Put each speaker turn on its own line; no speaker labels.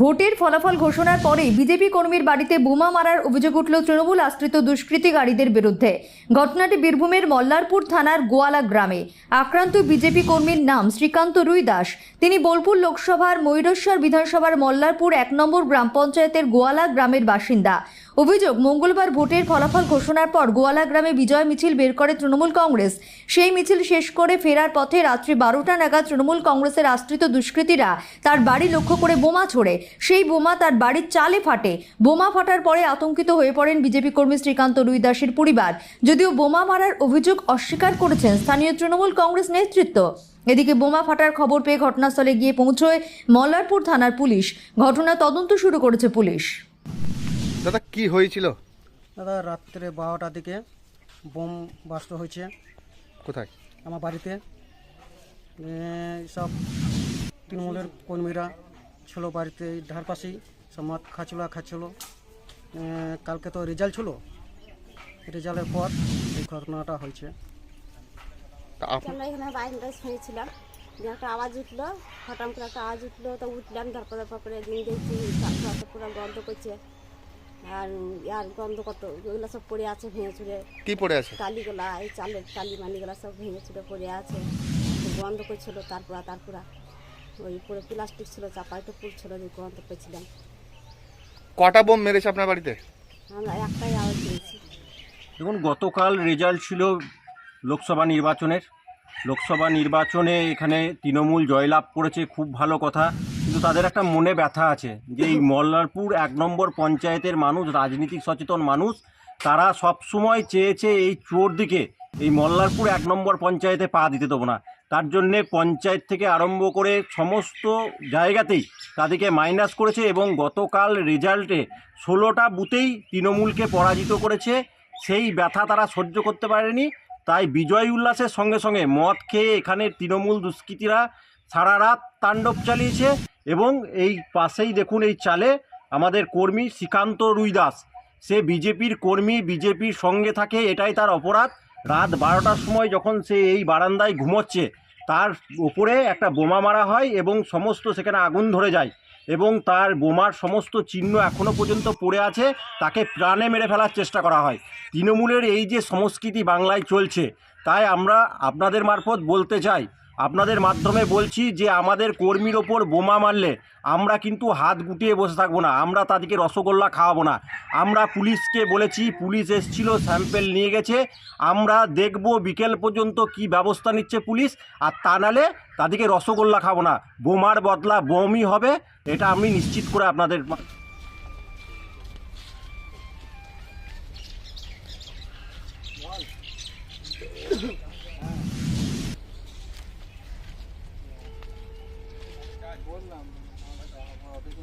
ভোটের ফলাফল ঘোষণার পরেই বিজেপি কর্মীর বাড়িতে বোমা মারার অভিযোগ উঠল তৃণমূল আশ্রিত দুষ্কৃতিকারীদের বিরুদ্ধে। ঘটনাটি বীরভূমের মল্লারপুর থানার গোয়ালা গ্রামে। আক্রান্ত বিজেপি কর্মীর নাম শ্রীকান্ত রুই দাস। তিনি বোলপুর লোকসভার ময়ূরেশ্বর বিধানসভার মল্লারপুর এক নম্বর গ্রাম পঞ্চায়েতের গোয়ালা গ্রামের বাসিন্দা। অভিযোগ, মঙ্গলবার ভোটের ফলাফল ঘোষণার পর গোয়ালা গ্রামে বিজয় মিছিল বের করে তৃণমূল কংগ্রেস। সেই মিছিল শেষ করে ফেরার পথে রাত্রি বারোটা নাগাদ তৃণমূল কংগ্রেসের আশ্রিত দুষ্কৃতীরা তার বাড়ি লক্ষ্য করে বোমা ছোড়ে। সেই বোমা তার বাড়ির চালে ফাটে। বোমা ফাটার পরে আতঙ্কিত হয়ে পড়েন বিজেপি কর্মী শ্রীকান্ত রুই দাসের পরিবার। যদিও বোমা মারার অভিযোগ অস্বীকার করেছেন স্থানীয় তৃণমূল কংগ্রেস নেতৃত্ব। এদিকে বোমা ফাটার খবর পেয়ে ঘটনাস্থলে গিয়ে পৌঁছয় মল্লারপুর থানার পুলিশ। ঘটনা তদন্ত শুরু করেছে পুলিশ।
দাদা কি হয়েছিল?
দাদা রাত্রে বারোটার দিকে বোম বাস্ট হয়েছে।
কোথায়?
আমার বাড়িতে। সব তৃণমূলের কর্মীরা ছিল বাড়িতে ধার পাশেই। সব মদ খাচ্ছিল খাচ্ছিল কালকে তো রেজাল্ট ছিল। রেজাল্টের পর এই ঘটনাটা হয়েছে।
আমরা এখানে বাইরে শুনেছিলাম যে একটা আওয়াজ উঠল। হঠাৎ করে একটা আওয়াজ উঠল। তো উঠলাম তারপরে তারপরে দিন দেখছি পুরো গন্ধ করছে। আর আর গন্ধ কত ওগুলো সব পড়ে আছে ভেঙে চুড়ে।
কি পড়ে আছে?
টালিগুলা এই চালের টালি মালিগুলা সব ভেঙে চুড়ে পড়ে আছে। গন্ধ করছিল তারপর তারপর। ওই পুরো প্লাস্টিক ছিল চাপাই তো ছিল যে গন্ধ করছিলাম
কটা বোম মেরেছে আপনার বাড়িতে?
আমরা একটাই আওয়াজ পেয়েছি।
দেখুন গতকাল রেজাল্ট ছিল লোকসভা নির্বাচনের। লোকসভা নির্বাচনে এখানে তৃণমূল জয়লাভ করেছে খুব ভালো কথা। কিন্তু তাদের একটা মনে ব্যথা আছে যে এই মল্লারপুর এক নম্বর পঞ্চায়েতের মানুষ, রাজনীতিক সচেতন মানুষ, তারা সব সময় চেয়েছে এই চোর দিকে এই মল্লারপুর এক নম্বর পঞ্চায়েতে পা দিতে দেবো না। তার জন্যে পঞ্চায়েত থেকে আরম্ভ করে সমস্ত জায়গাতেই তাদেরকে মাইনাস করেছে এবং গতকাল রেজাল্টে ষোলোটা বুথেই তৃণমূলকে পরাজিত করেছে। সেই ব্যথা তারা সহ্য করতে পারেনি। তাই বিজয় উল্লাসের সঙ্গে সঙ্গে মদ খেয়ে এখানে তৃণমূল দুষ্কৃতীরা সারা রাত তাণ্ডব চালিয়েছে। এবং এই পাশেই দেখুন এই চালে আমাদের কর্মী শ্রীকান্ত রুইদাস। সে বিজেপির কর্মী, বিজেপির সঙ্গে থাকে, এটাই তার অপরাধ। রাত বারোটার সময় যখন সে এই বারান্দায় ঘুমোচ্ছে, তার ওপরে একটা বোমা মারা হয় এবং সমস্ত সেখানে আগুন ধরে যায় এবং তার বোমার সমস্ত চিহ্ন এখনও পর্যন্ত পড়ে আছে, তাকে প্রাণে মেরে ফেলার চেষ্টা করা হয়। তৃণমূলের এই যে সংস্কৃতি বাংলায় চলছে, তাই আমরা আপনাদের মারফত বলতে চাই আপনাদের মাধ্যমে বলছি যে আমাদের কর্মীর ওপর বোমা মারলে আমরা কিন্তু হাত গুটিয়ে বসে থাকব না, আমরা তাদেরকে রসগোল্লা খাওয়াবো না। আমরা পুলিশকে বলেছি, পুলিশ এসছিল, স্যাম্পেল নিয়ে গেছে, আমরা দেখব বিকেল পর্যন্ত কি ব্যবস্থা নিচ্ছে পুলিশ, আর তা নালে তাদেরকে রসগোল্লা খাব না। বোমার বদলা বোমই হবে, এটা আমি নিশ্চিত করে আপনাদের